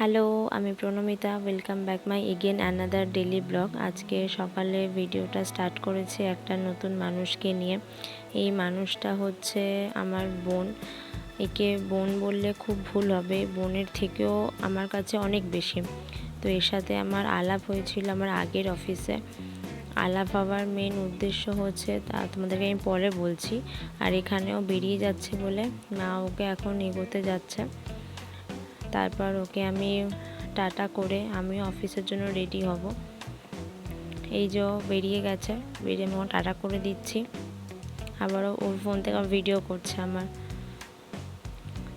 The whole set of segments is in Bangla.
হ্যালো, আমি Pranamita welcome back my again another daily blog আজকে সকালে ভিডিওটা স্টার্ট করেছি একটা নতুন মানুষকে নিয়ে। এই মানুষটা হচ্ছে আমার বোন। একে বোন বললে খুব ভুল হবে, বোনের থেকেও আমার কাছে অনেক বেশি। তো এর সাথে আমার আলাপ হয়েছিল আমার আগের অফিসে আলাপ হওয়ার মেন উদ্দেশ্য হচ্ছে, তা তোমাদেরকে আমি পরে বলছি। আর এখানেও বেরিয়ে যাচ্ছে বলে, মা ওকে এখন এগোতে যাচ্ছে। তারপর ওকে আমি টাটা করে আমি অফিসের জন্য রেডি হব। এই যে বেরিয়ে গেছে, বেরিয়ে আমি টাটা করে দিচ্ছি। আবারও ওর ফোন থেকে ভিডিও করছে আমার।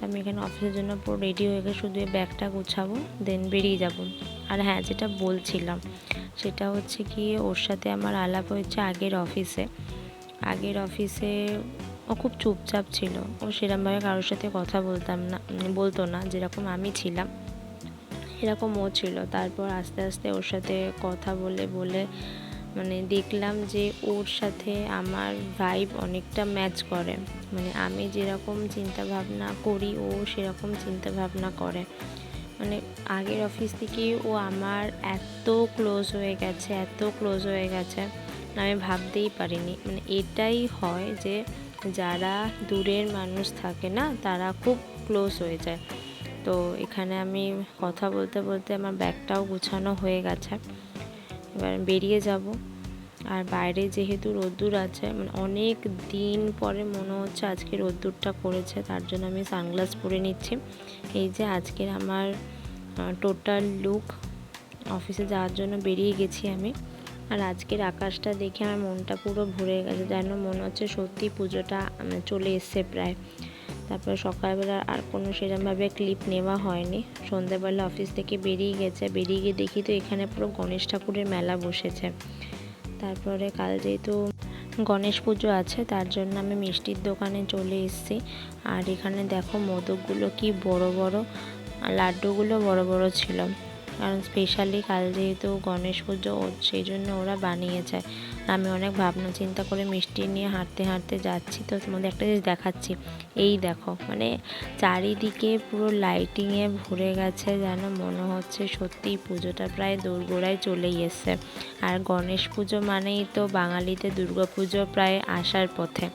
আমি এখানে অফিসের জন্য পুরো রেডি হয়ে গেছে শুধু ব্যাগটা গুছাবো দেন বেরিয়ে যাব। আর হ্যাঁ যেটা বলছিলাম, সেটা হচ্ছে কি, ওর সাথে আমার আলাপ হয়েছে আগের অফিসে আগের অফিসে ও খুব চুপচাপ ছিল। ও সেরকমভাবে কারোর সাথে কথা বলতাম না, বলতো না, যেরকম আমি ছিলাম, এরকম ও ছিল। তারপর আস্তে আস্তে ওর সাথে কথা বলে বলে মানে দেখলাম যে ওর সাথে আমার ভাইব অনেকটা ম্যাচ করে। মানে আমি যেরকম চিন্তা ভাবনা করি, ও সেরকম চিন্তা ভাবনা করে। মানে আগের অফিস থেকে ও আমার এত ক্লোজ হয়ে গেছে, এত ক্লোজ হয়ে গেছে, আমি ভাবতেই পারিনি। মানে এটাই হয় যে যারা দূরের মানুষ থাকে না, তারা খুব ক্লোজ হয়ে যায়। তো এখানে আমি কথা বলতে বলতে আমার ব্যাগটাও গুছানো হয়ে গেছে। এবার বেরিয়ে যাব। আর বাইরে যেহেতু রোদ্দুর আছে মানে অনেক দিন পরে মনে হচ্ছে আজকে রোদ্দুরটা পড়েছে, তার জন্য আমি সানগ্লাস পরে নিচ্ছি। এই যে আজকের আমার টোটাল লুক অফিসে যাওয়ার জন্য বেরিয়ে গেছি আমি। আর আজকের আকাশটা দেখে আমার মনটা পুরো ভরে গেছে, যেন মনে হচ্ছে সত্যি পুজোটা চলে এসছে প্রায়। তারপর সকালবেলা আর কোনো সেরকমভাবে ক্লিপ নেওয়া হয়নি। সন্ধ্যেবেলা অফিস থেকে বেরিয়ে গেছে, বেরিয়ে গিয়ে দেখি তো এখানে পুরো গণেশ ঠাকুরের মেলা বসেছে। তারপরে কাল যেহেতু গণেশ পুজো আছে, তার জন্য আমি মিষ্টির দোকানে চলে এসেছি। আর এখানে দেখো মোদকগুলো কি বড় বড় লাড্ডুগুলো বড় বড় ছিল। কারণ স্পেশালি কাল যেহেতু গণেশ পুজো সেই জন্য ওরা বানিয়েছে। আমি অনেক ভাবনা চিন্তা করে মিষ্টি নিয়ে হাঁটতে হাঁটতে যাচ্ছি, তো তোমাদের একটা জিনিস দেখাচ্ছি। এই দেখো মানে চারিদিকে পুরো লাইটিংয়ে ভরে গেছে যেন মনে হচ্ছে সত্যিই পুজোটা প্রায় দোরগোড়ায় চলেই এসছে। আর গণেশ পুজো মানেই তো বাঙালিতে দুর্গা পুজো প্রায় আসার পথে।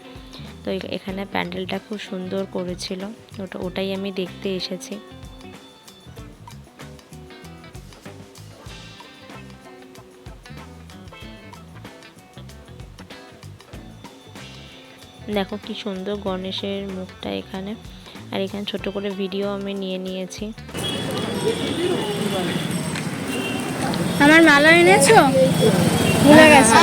তো এখানে প্যান্ডেলটা খুব সুন্দর করেছিল, ওটা, ওটাই আমি দেখতে এসেছি। দেখো কি সুন্দর গণেশের মুখটা এখানে। আর এখানে ছোট করে ভিডিও আমি নিয়ে নিয়েছি। আমার মালা এনেছো? ভুলে গেছি।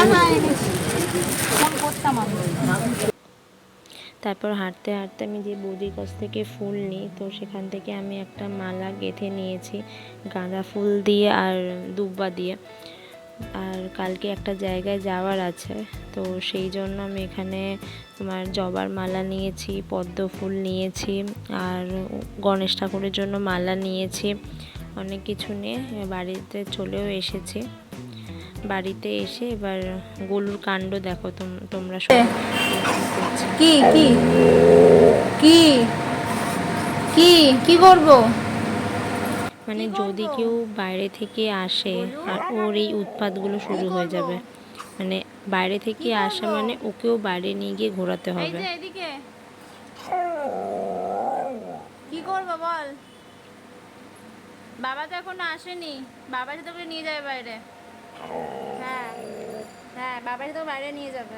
তারপর হাঁটতে হাঁটতে আমি যে বৌদির কাছ থেকে ফুল নিই তো সেখান থেকে আমি একটা মালা গেঁথে নিয়েছি। গাঁদা ফুল দিয়ে আর দুব্বা দিয়ে। আর কালকে একটা জায়গায় যাওয়ার আছে, তো সেই জন্য আমি এখানে তোমার জবার মালা নিয়েছি, পদ্ম ফুল নিয়েছি আর গণেশ ঠাকুরের জন্য মালা নিয়েছি, অনেক কিছু নিয়ে বাড়িতে চলেও এসেছি। বাড়িতে এসে এবার গলুর কাণ্ড দেখো তোম- তোমরা কি? কি? কি? কি করব? মানে যদি কেউ বাইরে থেকে আসে আর ওর এই উৎপাতগুলো শুরু হয়ে যাবে। মানে বাইরে থেকে আসা মানে ওকেও বাইরে নিয়ে গিয়ে ঘোরাতে হবে। কি করব বল? বাবা তো এখনও আসেনি। বাবা সাথে করে নিয়ে যাবে বাইরে। হ্যাঁ। হ্যাঁ বাবার সাথে বাইরে নিয়ে যাবে।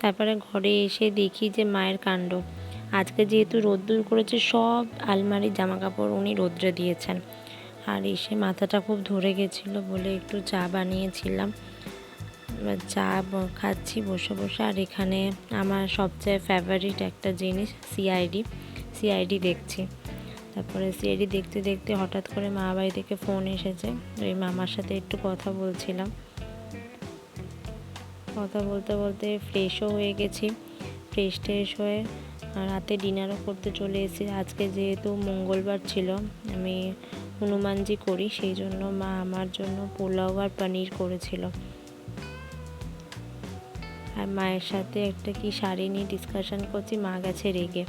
তারপরে ঘরে এসে দেখি যে মায়ের কাণ্ড। আজকে যেহেতু রোদ্দুর করেছে, সব আলমারির জামা কাপড় উনি রোদ্রে দিয়েছেন। আর এসে মাথাটা খুব ধরে গেছিল বলে একটু চা বানিয়েছিলাম। চা খাচ্ছি বসে বসে। আর এখানে আমার সবচেয়ে ফেভারিট একটা জিনিস সিআইডি সিআইডি দেখছি। তারপরে সিআইডি দেখতে দেখতে হঠাৎ করে মা বাড়ি থেকে ফোন এসেছে। ওই মামার সাথে একটু কথা বলছিলাম। কথা বলতে বলতে ফ্রেশও হয়ে গেছি। ফ্রেশ ট্রেশ হয়ে রাতে ডিনারও করতে চলে এসেছি। আজকে যেহেতু মঙ্গলবার ছিল, আমি হনুমানজি করি, সেই জন্য মা আমার জন্য পোলাও আর পনির করেছিল। আর মায়ের সাথে একটা কি শাড়ি নিয়ে ডিসকাশন করছি, মা গেছে রেগে।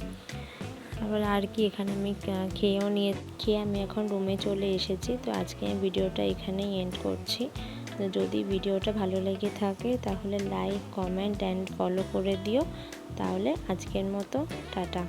আবার আর কি, এখানে আমি খেয়েও নিয়ে, খেয়ে আমি এখন রুমে চলে এসেছি। তো আজকে আমি ভিডিওটা এখানেই এন্ড করছি। যদি ভিডিওটা ভালো লেগে থাকে, তাহলে লাইক কমেন্ট অ্যান্ড ফলো করে দিও। তাহলে আজকের মতো, টাটা।